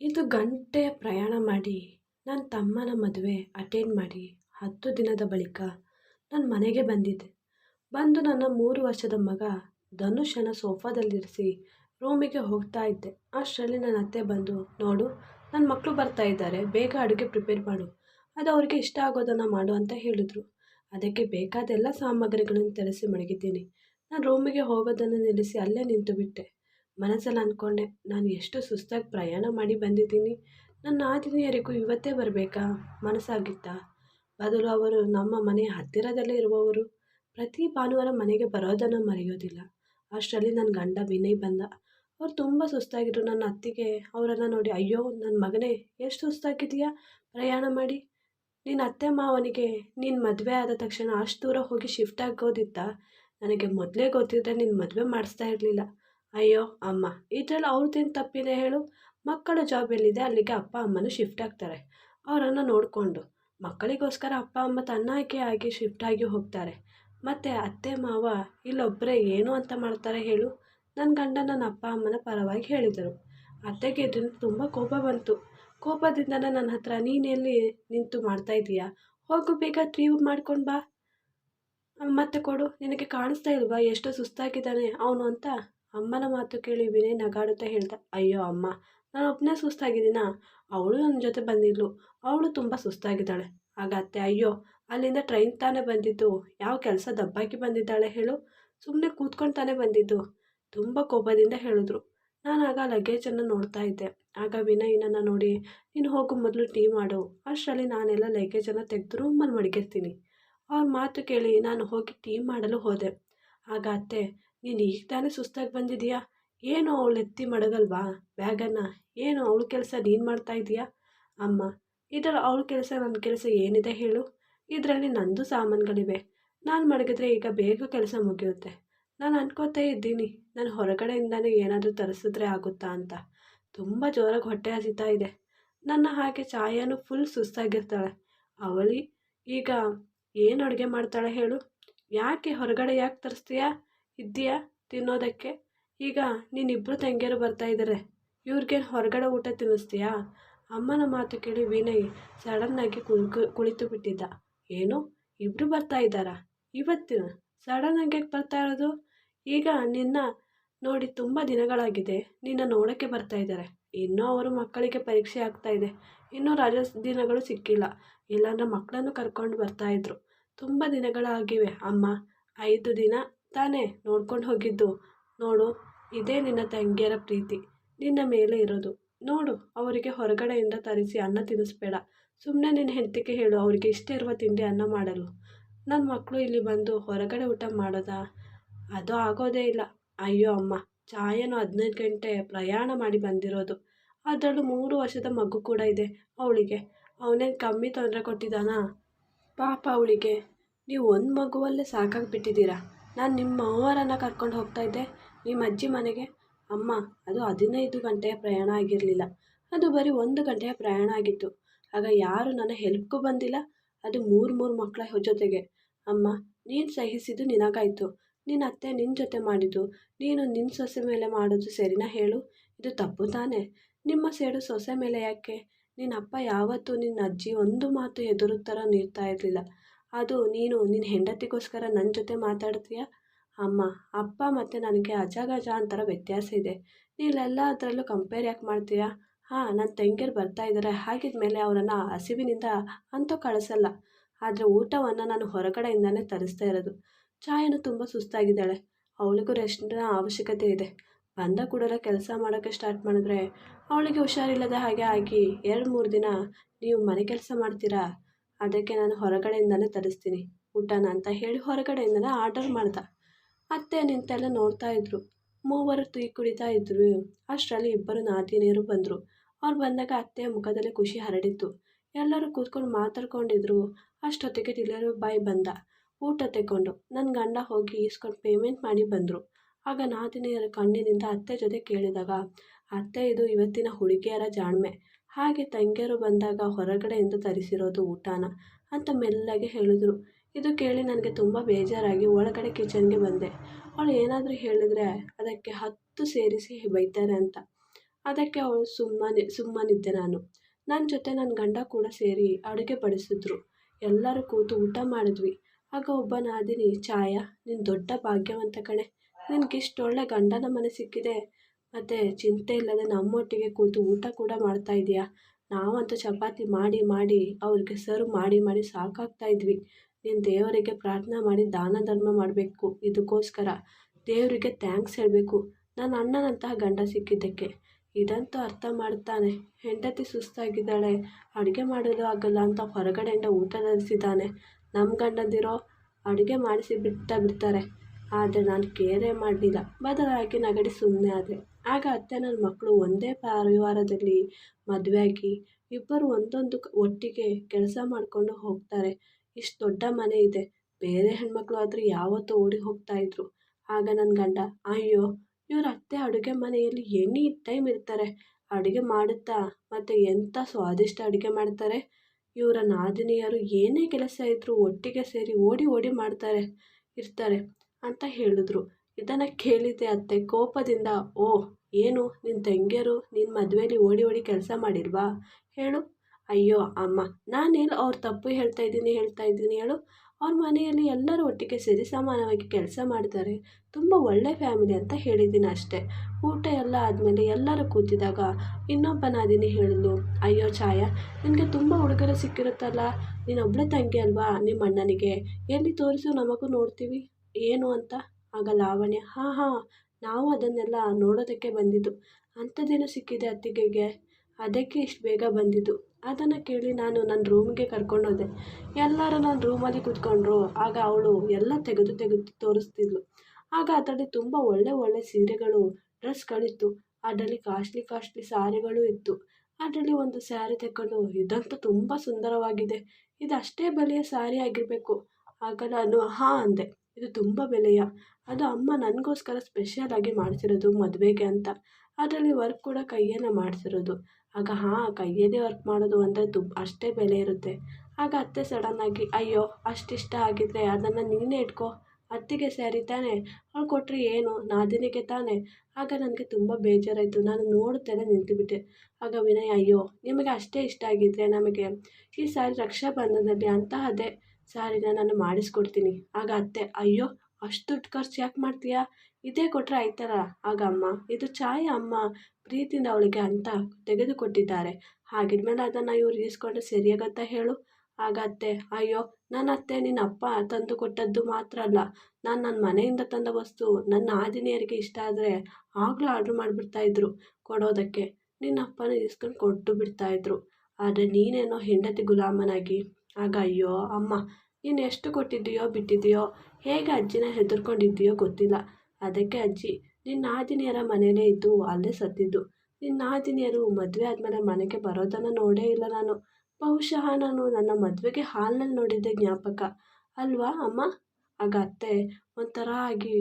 ಇದು ಗಂಟೆ ಪ್ರಯಾಣ ಮಾಡಿ ನನ್ನ ತಮ್ಮನ ಮದುವೆ ಅಟೆಂಡ್ ಮಾಡಿ ಹತ್ತು ದಿನದ ಬಳಿಕ ನನ್ನ ಮನೆಗೆ ಬಂದಿದ್ದೆ. ಬಂದು ನನ್ನ ಮೂರು ವರ್ಷದ ಮಗ ಧನುಷನ ಸೋಫಾದಲ್ಲಿರಿಸಿ ರೂಮಿಗೆ ಹೋಗ್ತಾ ಇದ್ದೆ. ಅಷ್ಟರಲ್ಲಿ ನನ್ನ ಅತ್ತೆ ಬಂದು, ನೋಡು ನನ್ನ ಮಕ್ಕಳು ಬರ್ತಾ ಇದ್ದಾರೆ, ಬೇಗ ಅಡುಗೆ ಪ್ರಿಪೇರ್ ಮಾಡು. ಅದು ಅವರಿಗೆ ಇಷ್ಟ ಆಗೋದನ್ನು ಮಾಡು ಅಂತ ಹೇಳಿದರು. ಅದಕ್ಕೆ ಬೇಕಾದ ಎಲ್ಲ ಸಾಮಗ್ರಿಗಳನ್ನು ತರಿಸಿ ಮಡಗಿದ್ದೀನಿ. ನಾನು ರೂಮಿಗೆ ಹೋಗೋದನ್ನು ನಿಲ್ಲಿಸಿ ಅಲ್ಲೇ ನಿಂತು ಬಿಟ್ಟೆ ಮನಸ್ಸಲ್ಲಿ ಅಂದ್ಕೊಂಡೆ ನಾನು ಎಷ್ಟು ಸುಸ್ತಾಗಿ ಪ್ರಯಾಣ ಮಾಡಿ ಬಂದಿದ್ದೀನಿ. ನನ್ನ ಆತ್ಮೀಯರಿಗೂ ಇವತ್ತೇ ಬರಬೇಕಾ? ಮನಸ್ಸಾಗಿತ್ತಾ? ಬದಲು ಅವರು ನಮ್ಮ ಮನೆಯ ಹತ್ತಿರದಲ್ಲೇ ಇರುವವರು. ಪ್ರತಿ ಭಾನುವಾರ ಮನೆಗೆ ಬರೋದನ್ನು ಮರೆಯೋದಿಲ್ಲ. ಅಷ್ಟರಲ್ಲಿ ನನ್ನ ಗಂಡ ವಿನಯ್ ಬಂದ. ಅವ್ರು ತುಂಬ ಸುಸ್ತಾಗಿದ್ರು. ನನ್ನ ಅತ್ತಿಗೆ ಅವರನ್ನು ನೋಡಿ, ಅಯ್ಯೋ ನನ್ನ ಮಗನೇ, ಎಷ್ಟು ಸುಸ್ತಾಗಿದೆಯಾ ಪ್ರಯಾಣ ಮಾಡಿ. ನಿನ್ನ ಅತ್ತೆ ಮಾವನಿಗೆ ನೀನು ಮದುವೆ ಆದ ತಕ್ಷಣ ಅಷ್ಟು ದೂರ ಹೋಗಿ ಶಿಫ್ಟ್ ಆಗೋದಿತ್ತಾ? ನನಗೆ ಮೊದಲೇ ಗೊತ್ತಿದ್ದರೆ ನೀನು ಮದುವೆ ಮಾಡಿಸ್ತಾ ಇರಲಿಲ್ಲ. ಅಯ್ಯೋ, ಅಮ್ಮ ಇದರಲ್ಲಿ ಅವ್ರದ್ದೇನು ತಪ್ಪಿದೆ ಹೇಳು. ಮಕ್ಕಳ ಜಾಬ್ ಎಲ್ಲಿದೆ ಅಲ್ಲಿಗೆ ಅಪ್ಪ ಅಮ್ಮನೂ ಶಿಫ್ಟ್ ಆಗ್ತಾರೆ. ಅವರನ್ನು ನೋಡಿಕೊಂಡು. ಮಕ್ಕಳಿಗೋಸ್ಕರ ಅಪ್ಪ, ಅಮ್ಮ ತನ್ನಾಯ್ಕೆ ಆಗಿ ಶಿಫ್ಟ್ ಆಗಿ ಹೋಗ್ತಾರೆ. ಮತ್ತು ಅತ್ತೆ, ಮಾವ ಇಲ್ಲೊಬ್ಬರೇ ಏನು ಅಂತ ಮಾಡ್ತಾರೆ ಹೇಳು. ನನ್ನ ಗಂಡ ನನ್ನ ಅಪ್ಪ, ಅಮ್ಮನ ಪರವಾಗಿ ಹೇಳಿದರು. ಅತ್ತೆಗೆ ಇದನ್ನು ತುಂಬ ಕೋಪ ಬಂತು. ಕೋಪದಿಂದನೇ ನನ್ನ ಹತ್ರ ನೀನೆಲ್ಲಿ ನಿಂತು ಮಾಡ್ತಾ ಇದೀಯಾ? ಹೋಗು, ಬೇಗ ಟ್ರೀವ್ ಮಾಡ್ಕೊಂಡು ಬಾ. ಮತ್ತೆ ಕೊಡು, ನಿನಗೆ ಕಾಣಿಸ್ತಾ ಇಲ್ವಾ? ಎಷ್ಟು ಸುಸ್ತಾಗಿದ್ದಾನೆ ಅವನು ಅಂತ ಅಮ್ಮನ ಮಾತು ಕೇಳಿ ವಿನಯ್ ನಗಾಡುತ್ತಾ ಹೇಳ್ದ, ಅಯ್ಯೋ ಅಮ್ಮ, ನಾನು ಒಬ್ಬನೇ ಸುಸ್ತಾಗಿದ್ದೀನಾ? ಅವಳು ನನ್ನ ಜೊತೆ ಬಂದಿದ್ಲು, ಅವಳು ತುಂಬ ಸುಸ್ತಾಗಿದ್ದಾಳೆ. ಆಗ ಅತ್ತೆ, ಅಯ್ಯೋ, ಅಲ್ಲಿಂದ ಟ್ರೈನ್ ತಾನೇ ಬಂದಿದ್ದು? ಯಾವ ಕೆಲಸ ದಬ್ಬಾಕಿ ಬಂದಿದ್ದಾಳೆ ಹೇಳು. ಸುಮ್ಮನೆ ಕೂತ್ಕೊಂಡು ತಾನೇ ಬಂದಿದ್ದು? ತುಂಬ ಕೋಪದಿಂದ ಹೇಳಿದ್ರು. ನಾನು ಆಗ ಲಗೇಜನ್ನು ನೋಡ್ತಾ ಇದ್ದೆ. ಆಗ ವಿನಯ್ ನನ್ನ ನೋಡಿ, ನೀನು ಹೋಗು ಮೊದಲು ಟೀ ಮಾಡು. ಅಷ್ಟರಲ್ಲಿ ನಾನೆಲ್ಲ ಲಗೇಜನ್ನು ತೆಗೆದು ರೂಮಲ್ಲಿ ಮಡಗಿರ್ತೀನಿ. ಅವ್ರ ಮಾತು ಕೇಳಿ ನಾನು ಹೋಗಿ ಟೀ ಮಾಡಲು ಹೋದೆ. ಆಗ ಅತ್ತೆ ನೀನು ಈಗ ತಾನೇ ಸುಸ್ತಾಗಿ ಬಂದಿದೀಯಾ ಏನು ಅವಳು ಎತ್ತಿ ಮಡಗಲ್ವಾ? ಬ್ಯಾಗನ್ನು? ಏನು ಅವಳ ಕೆಲಸ ನೀನು ಮಾಡ್ತಾ ಇದೀಯಾ ಅಮ್ಮ ಇದರ ಅವಳ ಕೆಲಸ ನನ್ನ ಕೆಲಸ ಏನಿದೆ ಹೇಳು. ಇದರಲ್ಲಿ ನಂದು ಸಾಮಾನುಗಳಿವೆ. ನಾನು ಮಡಗಿದ್ರೆ ಈಗ ಬೇಗ ಕೆಲಸ ಮುಗಿಯುತ್ತೆ. ನಾನು ಅನ್ಕೋತಾ ಇದ್ದೀನಿ, ನಾನು ಹೊರಗಡೆಯಿಂದನೇ ಏನಾದರೂ ತರಿಸಿದ್ರೆ ಆಗುತ್ತಾ ಅಂತ. ತುಂಬ ಜೋರಾಗಿ ಹೊಟ್ಟೆ ಹಸಿತಾ ಇದೆ. ನನ್ನ ಹಾಗೆ ಛಾಯಾನು ಫುಲ್ ಸುಸ್ತಾಗಿರ್ತಾಳೆ. ಅವಳಿ, ಈಗ ಏನು ಅಡುಗೆ ಮಾಡ್ತಾಳೆ ಹೇಳು? ಯಾಕೆ ಹೊರಗಡೆ ಯಾಕೆ ತರಿಸ್ತೀಯಾ? ಇದ್ದೀಯಾ ತಿನ್ನೋದಕ್ಕೆ? ಈಗ ನೀನಿಬ್ಬರು ತಂಗಿಯರು ಬರ್ತಾ ಇದ್ದಾರೆ ಇವ್ರಿಗೆ ಹೊರಗಡೆ ಊಟ ತಿನ್ನಿಸ್ತೀಯಾ? ಅಮ್ಮನ ಮಾತು ಕೇಳಿ ವಿನಯ್ ಸಡನ್ನಾಗಿ ಕುಳ್ಕು ಕುಳಿತು ಬಿಟ್ಟಿದ್ದ. ಏನು? ಇಬ್ಬರು ಬರ್ತಾ ಇದ್ದಾರಾ? ಇವತ್ತು ಸಡನ್ನಾಗಿ ಬರ್ತಾ ಇರೋದು? ಈಗ ನಿನ್ನ ನೋಡಿ ತುಂಬ ದಿನಗಳಾಗಿದೆ. ನಿನ್ನ ನೋಡೋಕ್ಕೆ ಬರ್ತಾ ಇದ್ದಾರೆ ಇನ್ನೂ ಅವರು ಮಕ್ಕಳಿಗೆ ಪರೀಕ್ಷೆ ಆಗ್ತಾ ಇದೆ. ಇನ್ನೂ ರಜ ದಿನಗಳು ಸಿಕ್ಕಿಲ್ಲ. ಇಲ್ಲಾಂದ್ರೆ ಮಕ್ಕಳನ್ನು ಕರ್ಕೊಂಡು ಬರ್ತಾಯಿದ್ರು ತುಂಬ ದಿನಗಳಾಗಿವೆ ಅಮ್ಮ. ಐದು ದಿನ ತಾನೇ ನೋಡ್ಕೊಂಡು ಹೋಗಿದ್ದು. ನೋಡು, ಇದೇ ನಿನ್ನ ತಂಗಿಯರ ಪ್ರೀತಿ. ನಿನ್ನ ಮೇಲೆ ಇರೋದು. ನೋಡು, ಅವರಿಗೆ ಹೊರಗಡೆಯಿಂದ ತರಿಸಿ ಅನ್ನ ತಿನ್ನಿಸ್ಬೇಡ. ಸುಮ್ಮನೆ ನಿನ್ನ ಹೆಂಡತಿಗೆ ಹೇಳು, ಅವರಿಗೆ ಇಷ್ಟ ಇರುವ ತಿಂಡಿ ಅನ್ನ ಮಾಡಲು. ನನ್ನ ಮಕ್ಕಳು ಇಲ್ಲಿ ಬಂದು ಹೊರಗಡೆ ಊಟ ಮಾಡೋದಾ? ಅದು ಆಗೋದೇ ಇಲ್ಲ. ಅಯ್ಯೋ ಅಮ್ಮ ಛಾಯನು ಹದಿನೈದು ಗಂಟೆ ಪ್ರಯಾಣ ಮಾಡಿ ಬಂದಿರೋದು. ಅದರಲ್ಲೂ ಮೂರು ವರ್ಷದ ಮಗು ಕೂಡ ಇದೆ ಅವಳಿಗೆ. ಅವನೇನು ಕಮ್ಮಿ ತೊಂದರೆ ಕೊಟ್ಟಿದ್ದಾನಾ? ಪಾಪ ಅವಳಿಗೆ. ನೀವು ಒಂದು ಮಗುವಲ್ಲೇ ಸಾಕಾಗಿಬಿಟ್ಟಿದ್ದೀರಾ? ನಾನು ನಿಮ್ಮ ಅವ್ವರನ್ನು ಕರ್ಕೊಂಡು ಹೋಗ್ತಾ ಇದ್ದೆ. ನಿಮ್ಮ ಅಜ್ಜಿ ಮನೆಗೆ. ಅಮ್ಮ, ಅದು ಹದಿನೈದು ಗಂಟೆಯ ಪ್ರಯಾಣ ಆಗಿರಲಿಲ್ಲ. ಅದು ಬರೀ ಒಂದು ಗಂಟೆಯ ಪ್ರಯಾಣ ಆಗಿತ್ತು. ಆಗ ಯಾರು ನನ್ನ ಹೆಲ್ಪ್ಗೂ ಬಂದಿಲ್ಲ. ಅದು ಮೂರು ಮೂರು ಮಕ್ಕಳ ಜೊತೆಗೆ. ಅಮ್ಮ, ನೀನು ಸಹಿಸಿದ್ದು ನಿನಗಾಯಿತು. ನಿನ್ನ ಅತ್ತೆ ನಿನ್ನ ಜೊತೆ ಮಾಡಿದ್ದು. ನೀನು ನಿನ್ನ ಸೊಸೆ ಮೇಲೆ ಮಾಡೋದು ಸರಿನಾ ಹೇಳು. ಇದು ತಪ್ಪು ತಾನೇ? ನಿಮ್ಮ ಸೇಡು ಸೊಸೆ ಮೇಲೆ ಯಾಕೆ? ನಿನ್ನ ಅಪ್ಪ ಯಾವತ್ತೂ ನಿನ್ನ ಅಜ್ಜಿ ಒಂದು ಮಾತು ಎದುರು ಥರ ನೀಡ್ತಾ ಇರಲಿಲ್ಲ. ಅದು ನೀನು ನಿನ್ನ ಹೆಂಡತಿಗೋಸ್ಕರ ನನ್ನ ಜೊತೆ ಮಾತಾಡ್ತೀಯ? ಅಮ್ಮ, ಅಪ್ಪ ಮತ್ತು ನನಗೆ ಅಜಗಜ ಅಂತಾರ ವ್ಯತ್ಯಾಸ ಇದೆ. ನೀವೆಲ್ಲ ಅದರಲ್ಲೂ ಕಂಪೇರ್ ಯಾಕೆ ಮಾಡ್ತೀಯಾ? ಹಾಂ ನನ್ನ ತಂಗಿಯರು ಬರ್ತಾ ಇದ್ದಾರೆ ಹಾಗಿದ ಮೇಲೆ ಅವರನ್ನು ಹಸಿವಿನಿಂದ ಅಂತೂ ಕಳಿಸಲ್ಲ. ಆದರೆ ಊಟವನ್ನು ನಾನು ಹೊರಗಡೆಯಿಂದನೇ ತರಿಸ್ತಾ ಇರೋದು. ಚಾಯನು ತುಂಬ ಸುಸ್ತಾಗಿದ್ದಾಳೆ. ಅವಳಿಗೂ ರೆಸ್ಟ್ನ ಅವಶ್ಯಕತೆ ಇದೆ. ಬಂದ ಕೂಡಲ ಕೆಲಸ ಮಾಡೋಕ್ಕೆ ಸ್ಟಾರ್ಟ್ ಮಾಡಿದ್ರೆ ಅವಳಿಗೆ ಹುಷಾರಿಲ್ಲದ ಹಾಗೆ ಆಗಿ ಎರಡು ಮೂರು ದಿನ ನೀವು ಮನೆ ಕೆಲಸ ಮಾಡ್ತೀರಾ? ಅದಕ್ಕೆ ನಾನು ಹೊರಗಡೆಯಿಂದನೇ ತರಿಸ್ತೀನಿ. ಊಟನ ಅಂತ ಹೇಳಿ ಹೊರಗಡೆಯಿಂದಲೇ ಆರ್ಡರ್ ಮಾಡ್ದೆ. ಅತ್ತೆ ನಿಂತೆಲ್ಲ ನೋಡ್ತಾ ಇದ್ರು. ಮೂವರು ಟೀ ಕುಡಿತಾ ಇದ್ರು. ಅಷ್ಟರಲ್ಲಿ ಇಬ್ಬರು ನಾದಿನಿಯರು ಬಂದರು. ಅವ್ರು ಬಂದಾಗ ಅತ್ತೆಯ ಮುಖದಲ್ಲಿ ಖುಷಿ ಹರಡಿತ್ತು. ಎಲ್ಲರೂ ಕೂತ್ಕೊಂಡು ಮಾತಾಡ್ಕೊಂಡಿದ್ರು. ಅಷ್ಟೊತ್ತಿಗೆ ಡಿಲಿವರಿ ಬಾಯ್ ಬಂದ. ಊಟ ತೆಕ್ಕೊಂಡು. ನನ್ನ ಗಂಡ ಹೋಗಿ ಈಸ್ಕೊಂಡು ಪೇಮೆಂಟ್ ಮಾಡಿ ಬಂದರು. ಆಗ ನಾದಿನಿಯರ ಕಣ್ಣಿನಿಂದ ಅತ್ತೆ ಜೊತೆ ಕೇಳಿದಾಗ, ಅತ್ತೆ, ಇದು ಇವತ್ತಿನ ಹುಡುಗಿಯರ ಜಾಣ್ಮೆ. ಹಾಗೆ ತಂಗಿಯರು ಬಂದಾಗ ಹೊರಗಡೆಯಿಂದ ತರಿಸಿರೋದು ಊಟನ ಅಂತ ಮೆಲ್ಲಗೆ ಹೇಳಿದ್ರು. ಇದು ಕೇಳಿ ನನಗೆ ತುಂಬ ಬೇಜಾರಾಗಿ ಒಳಗಡೆ ಕಿಚನ್ಗೆ ಬಂದೆ. ಅವಳು ಏನಾದರೂ ಹೇಳಿದ್ರೆ ಅದಕ್ಕೆ ಹತ್ತು ಸೇರಿಸಿ ಬೈತಾರೆ ಅಂತ. ಅದಕ್ಕೆ ಅವಳು ಸುಮ್ಮನೆ, ಸುಮ್ಮನಿದ್ದೆ ನಾನು. ನನ್ನ ಜೊತೆ ನನ್ನ ಗಂಡ ಕೂಡ ಸೇರಿ ಅಡುಗೆ ಬಡಿಸಿದ್ರು. ಎಲ್ಲರೂ ಕೂತು ಊಟ ಮಾಡಿದ್ವಿ. ಆಗ ಒಬ್ಬ ನಾದಿನಿ, ಛಾಯಾ ನಿನ್ನ ದೊಡ್ಡ ಭಾಗ್ಯವಂತ ಕಣೆ. ನಿನಗಿಷ್ಟೊಳ್ಳೆ ಗಂಡನ ಮನೆ ಸಿಕ್ಕಿದೆ. ಮತ್ತು ಚಿಂತೆ ಇಲ್ಲದೆ ನಮ್ಮೊಟ್ಟಿಗೆ ಕೂತು ಊಟ ಕೂಡ ಮಾಡ್ತಾ ಇದೀಯ ನಾವಂತೂ ಚಪಾತಿ ಮಾಡಿ ಮಾಡಿ ಅವ್ರಿಗೆ ಸರ್ವ್ ಮಾಡಿ ಮಾಡಿ ಸಾಕಾಗ್ತಾ ಇದ್ವಿ. ನೀನು ದೇವರಿಗೆ ಪ್ರಾರ್ಥನೆ ಮಾಡಿ ದಾನ ಧರ್ಮ ಮಾಡಬೇಕು. ಇದಕ್ಕೋಸ್ಕರ ದೇವರಿಗೆ ಥ್ಯಾಂಕ್ಸ್ ಹೇಳಬೇಕು. ನನ್ನ ಅಣ್ಣನಂತಹ ಗಂಡ ಸಿಕ್ಕಿದ್ದಕ್ಕೆ. ಇದಂತೂ ಅರ್ಥ ಮಾಡ್ತಾನೆ. ಹೆಂಡತಿ ಸುಸ್ತಾಗಿದ್ದಾಳೆ. ಅಡುಗೆ ಮಾಡಲು ಆಗಲ್ಲ ಅಂತ ಹೊರಗಡೆಯಿಂದ ಊಟ ತರಿಸಿದ್ದಾನೆ. ನಮ್ಮ ಗಂಡಂದಿರೋ ಅಡುಗೆ ಮಾಡಿಸಿ ಬಿಡ್ತಾ ಬಿಡ್ತಾರೆ. ಆದರೆ ನಾನು ಕೇರೇ ಮಾಡಲಿಲ್ಲ. ಬದಲಾಗಿ ನಗಡಿ ಸುಮ್ಮನೆ ಆದೆ. ಆಗ ಅತ್ತೆ ನನ್ನ ಮಕ್ಕಳು ಒಂದೇ ಪರಿವಾರದಲ್ಲಿ ಮದುವೆಯಾಗಿ ಇಬ್ಬರು ಒಂದೊಂದು ಒಟ್ಟಿಗೆ ಕೆಲಸ ಮಾಡಿಕೊಂಡು ಹೋಗ್ತಾರೆ. ಇಷ್ಟು ದೊಡ್ಡ ಮನೆ ಇದೆ. ಬೇರೆ ಹೆಣ್ಮಕ್ಳು ಆದರೆ ಯಾವತ್ತೂ ಓಡಿ ಹೋಗ್ತಾಯಿದ್ರು ಆಗ ನನ್ನ ಗಂಡ, ಅಯ್ಯೋ, ಇವ್ರ ಅತ್ತೆ ಅಡುಗೆ ಮನೆಯಲ್ಲಿ ಎನಿ ಟೈಮ್ ಇರ್ತಾರೆ. ಅಡುಗೆ ಮಾಡುತ್ತಾ? ಮತ್ತು ಎಂಥ ಸ್ವಾದಿಷ್ಟ ಅಡುಗೆ ಮಾಡ್ತಾರೆ? ಇವರ ನಾದಿನಿಯರು ಏನೇ ಕೆಲಸ ಇದ್ದರೂ ಒಟ್ಟಿಗೆ ಸೇರಿ ಓಡಿ ಓಡಿ ಮಾಡ್ತಾರೆ, ಇರ್ತಾರೆ. ಅಂತ ಹೇಳಿದ್ರು. ಇದನ್ನು ಕೇಳಿದ್ದೆ ಅತ್ತೆ. ಕೋಪದಿಂದ, ಓ, ಏನು? ನಿನ್ನ ತಂಗಿಯರು ನಿನ್ನ ಮದುವೆಯಲ್ಲಿ ಓಡಿ ಓಡಿ ಕೆಲಸ ಮಾಡಿಲ್ವಾ? ಹೇಳು. ಅಯ್ಯೋ, ಅಮ್ಮ ನಾನೇನು ಅವ್ರ ತಪ್ಪು ಹೇಳ್ತಾ ಇದ್ದೀನಿ ಹೇಳ್ತಾ ಇದ್ದೀನಿ, ಹೇಳು. ಅವ್ರ ಮನೆಯಲ್ಲಿ ಎಲ್ಲರೂ ಒಟ್ಟಿಗೆ ಸರಿ ಸಮಾನವಾಗಿ ಕೆಲಸ ಮಾಡ್ತಾರೆ ತುಂಬ ಒಳ್ಳೆ ಫ್ಯಾಮಿಲಿ ಅಂತ ಹೇಳಿದ್ದೀನಿ ಅಷ್ಟೇ. ಊಟ ಎಲ್ಲ ಆದಮೇಲೆ ಎಲ್ಲರೂ ಕೂತಿದಾಗ ಇನ್ನೊಬ್ಬ ನಾದಿನಿ ಹೇಳಿದ್ಲು, ಅಯ್ಯೋ, ಛಾಯಾ, ನಿನಗೆ ತುಂಬ ಹುಡುಗರು ಸಿಕ್ಕಿರುತ್ತಲ್ಲ? ನೀನೊಬ್ಬಳೇ ತಂಗಿ ಅಲ್ವಾ ನಿಮ್ಮ ಅಣ್ಣನಿಗೆ ಎಲ್ಲಿ ತೋರಿಸು, ನಮಗೂ ನೋಡ್ತೀವಿ. ಏನು ಅಂತ? ಆಗ ಲಾವಣ್ಯ, ಹಾಂ ಹಾಂ, ನಾವು ಅದನ್ನೆಲ್ಲ ನೋಡೋದಕ್ಕೆ ಬಂದಿದ್ದು. ಅಂಥದ್ದೇನು ಸಿಕ್ಕಿದೆ ಅತ್ತಿಗೆಗೆ. ಅದಕ್ಕೆ ಇಷ್ಟು ಬೇಗ ಬಂದಿದ್ದು. ಅದನ್ನು ಕೇಳಿ ನಾನು ನನ್ನ ರೂಮ್ಗೆ ಕರ್ಕೊಂಡೋದೆ. ಎಲ್ಲರೂ ನನ್ನ ರೂಮಲ್ಲಿ ಕೂತ್ಕೊಂಡ್ರು. ಆಗ ಅವಳು ಎಲ್ಲ ತೆಗೆದು ತೆಗೆದು ತೋರಿಸ್ತಿದ್ಲು. ಆಗ ಅದರಲ್ಲಿ ತುಂಬ ಒಳ್ಳೆ ಒಳ್ಳೆ ಸೀರೆಗಳು ಡ್ರೆಸ್ಗಳಿತ್ತು ಅದರಲ್ಲಿ ಕಾಸ್ಟ್ಲಿ ಕಾಸ್ಟ್ಲಿ ಸ್ಯಾರಿಗಳು ಇತ್ತು. ಅದರಲ್ಲಿ ಒಂದು ಸ್ಯಾರಿ ತಗೊಂಡು ಇದಂತೂ ತುಂಬ ಸುಂದರವಾಗಿದೆ. ಇದು ಅಷ್ಟೇ ಬಲಿಯ ಸ್ಯಾರಿ ಆಗಿರಬೇಕು. ಆಗ ನಾನು, ಹಾಂ, ಅಂದೆ. ಇದು ತುಂಬ ಬೆಲೆಯ. ಅದು ಅಮ್ಮ ನನಗೋಸ್ಕರ ಸ್ಪೆಷಲಾಗಿ ಮಾಡಿಸಿರೋದು ಮದುವೆಗೆ ಅಂತ. ಅದರಲ್ಲಿ ವರ್ಕ್ ಕೂಡ ಕೈಯಲ್ಲೇ ಮಾಡಿಸಿರೋದು. ಆಗ ಹಾಂ, ಕೈಯಲ್ಲೇ ವರ್ಕ್ ಮಾಡೋದು ಅಂದರೆ ತುಂಬ ಅಷ್ಟೇ ಬೆಲೆ ಇರುತ್ತೆ. ಆಗ ಅತ್ತೆ ಸಡನ್ನಾಗಿ ಅಯ್ಯೋ, ಅಷ್ಟಿಷ್ಟ ಆಗಿದ್ದರೆ ಅದನ್ನು ನೀನೇ ಇಟ್ಕೋ. ಅತ್ತಿಗೆ ಸ್ಯಾರಿ ತಾನೆ. ಅವ್ಳು ಕೊಟ್ಟರೆ ಏನು? ನಾದಿನಿಗೆ ತಾನೆ. ಆಗ ನನಗೆ ತುಂಬ ಬೇಜಾರಾಯಿತು. ನಾನು ನೋಡ್ತೇನೆ ನಿಂತುಬಿಟ್ಟೆ. ಆಗ ವಿನಯ್, ಅಯ್ಯೋ, ನಿಮಗೆ ಅಷ್ಟೇ ಇಷ್ಟ ಆಗಿದ್ದರೆ ನಮಗೆ ಈ ಸಾರಿ ರಕ್ಷಾಬಂಧನದಲ್ಲಿ ಅಂತಹದ್ದೇ ಸ್ಯಾರಿನ ನಾನು ಮಾಡಿಸ್ಕೊಡ್ತೀನಿ. ಆಗ ಅತ್ತೆ, ಅಯ್ಯೋ, ಅಷ್ಟು ದುಡ್ಡು ಖರ್ಚು ಯಾಕೆ ಮಾಡ್ತೀಯಾ? ಇದೇ ಕೊಟ್ಟರೆ ಆಯ್ತಲ್ಲ? ಆಗ ಅಮ್ಮ, ಇದು ಚಾಯ ಅಮ್ಮ ಪ್ರೀತಿಯಿಂದ ಅವಳಿಗೆ ಅಂತ ತೆಗೆದುಕೊಟ್ಟಿದ್ದಾರೆ. ಹಾಗಿದ್ಮೇಲೆ ಅದನ್ನು ಇವ್ರು ಈಸ್ಕೊಂಡ್ರೆ ಸರಿಯಾಗತ್ತಾ ಹೇಳು. ಆಗ ಅತ್ತೆ, ಅಯ್ಯೋ ನನ್ನ ಅತ್ತೆ ನಿನ್ನ ಅಪ್ಪ ತಂದು ಕೊಟ್ಟದ್ದು ಮಾತ್ರ ಅಲ್ಲ. ನಾನು ನನ್ನ ಮನೆಯಿಂದ ತಂದ ವಸ್ತು, ನನ್ನ ಆದಿನಿಯರಿಗೆ ಇಷ್ಟ ಆದರೆ ಆಗಲೂ ಆರ್ಡ್ರ್ ಮಾಡಿಬಿಡ್ತಾಯಿದ್ರು ಕೊಡೋದಕ್ಕೆ. ನಿನ್ನ ಅಪ್ಪನ ಇಸ್ಕೊಂಡು ಕೊಟ್ಟು ಬಿಡ್ತಾಯಿದ್ರು ಆದರೆ ನೀನೇನೋ ಹೆಂಡತಿ ಗುಲಾಮನಾಗಿ ಆಗ ಅಯ್ಯೋ ಅಮ್ಮ, ನೀನು ಎಷ್ಟು ಕೊಟ್ಟಿದ್ದೀಯೋ, ಬಿಟ್ಟಿದ್ದೀಯೋ, ಹೇಗೆ ಅಜ್ಜಿನ ಹೆದರ್ಕೊಂಡಿದ್ದೀಯೋ ಗೊತ್ತಿಲ್ಲ. ಅದಕ್ಕೆ ಅಜ್ಜಿ, ನಿನ್ನ ನಾದಿನಿಯರ ಮನೆಯಲ್ಲೇ ಇದ್ದು ಅಲ್ಲೇ ಸತ್ತಿದ್ದು. ನಿನ್ನ ನಾದಿನಿಯರು ಮದುವೆ ಆದಮೇಲೆ ಮನೆಗೆ ಬರೋದನ್ನು ನೋಡೇ ಇಲ್ಲ ನಾನು. ಬಹುಶಃ ನಾನು ನನ್ನ ಮದುವೆಗೆ ಹಾಲ್ನಲ್ಲಿ ನೋಡಿದ್ದೆ ಜ್ಞಾಪಕ. ಅಲ್ವಾ, ಅಮ್ಮ? ಆಗ ಅತ್ತೆ ಒಂಥರ ಆಗಿ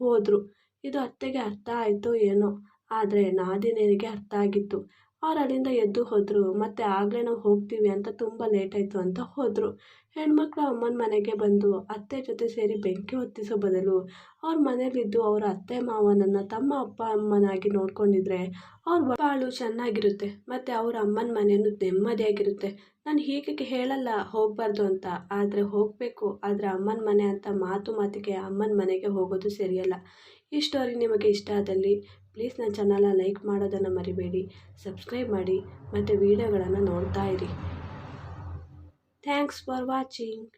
ಹೋದರು. ಇದು ಅತ್ತೆಗೆ ಅರ್ಥ ಆಯಿತು ಏನೋ, ಆದರೆ ನಾದಿನಿಯರಿಗೆ ಅರ್ಥ ಆಗಿತ್ತು. ಅವ್ರು ಅಲ್ಲಿಂದ ಎದ್ದು ಹೋದರು. ಮತ್ತು ಆಗಲೇ ನಾವು ಹೋಗ್ತೀವಿ ಅಂತ ತುಂಬ ಲೇಟಾಯಿತು ಅಂತ ಹೋದರು. ಹೆಣ್ಮಕ್ಳು ಅಮ್ಮನ ಮನೆಗೆ ಬಂದು ಅತ್ತೆ ಜೊತೆ ಸೇರಿ ಬೆಂಕಿ ಹೊತ್ತಿಸೋ ಬದಲು ಅವ್ರ ಮನೇಲಿದ್ದು ಅವರ ಅತ್ತೆ ಮಾವನನ್ನು ತಮ್ಮ ಅಪ್ಪ ಅಮ್ಮನಾಗಿ ನೋಡ್ಕೊಂಡಿದ್ರೆ ಅವ್ರ ಬಾಳು ಚೆನ್ನಾಗಿರುತ್ತೆ. ಮತ್ತು ಅವ್ರ ಅಮ್ಮನ ಮನೆಯೂ ನೆಮ್ಮದಿಯಾಗಿರುತ್ತೆ. ನಾನು ಹೀಗೆ ಹೇಳಲ್ಲ, ಹೋಗಬಾರ್ದು ಅಂತ. ಆದರೆ ಹೋಗಬೇಕು. ಆದರೆ ಅಮ್ಮನ ಮನೆ ಅಂತ ಮಾತು ಮಾತಿಗೆ ಅಮ್ಮನ ಮನೆಗೆ ಹೋಗೋದು ಸರಿಯಲ್ಲ. ಈ ಸ್ಟೋರಿ ನಿಮಗೆ ಇಷ್ಟ ಆದಲ್ಲಿ ಪ್ಲೀಸ್ ನನ್ನ ಚಾನಲ್ನ ಲೈಕ್ ಮಾಡೋದನ್ನು ಮರಿಬೇಡಿ, ಸಬ್ಸ್ಕ್ರೈಬ್ ಮಾಡಿ ಮತ್ತು ವೀಡಿಯೋಗಳನ್ನು ನೋಡ್ತಾ ಇರಿ. Thanks for watching.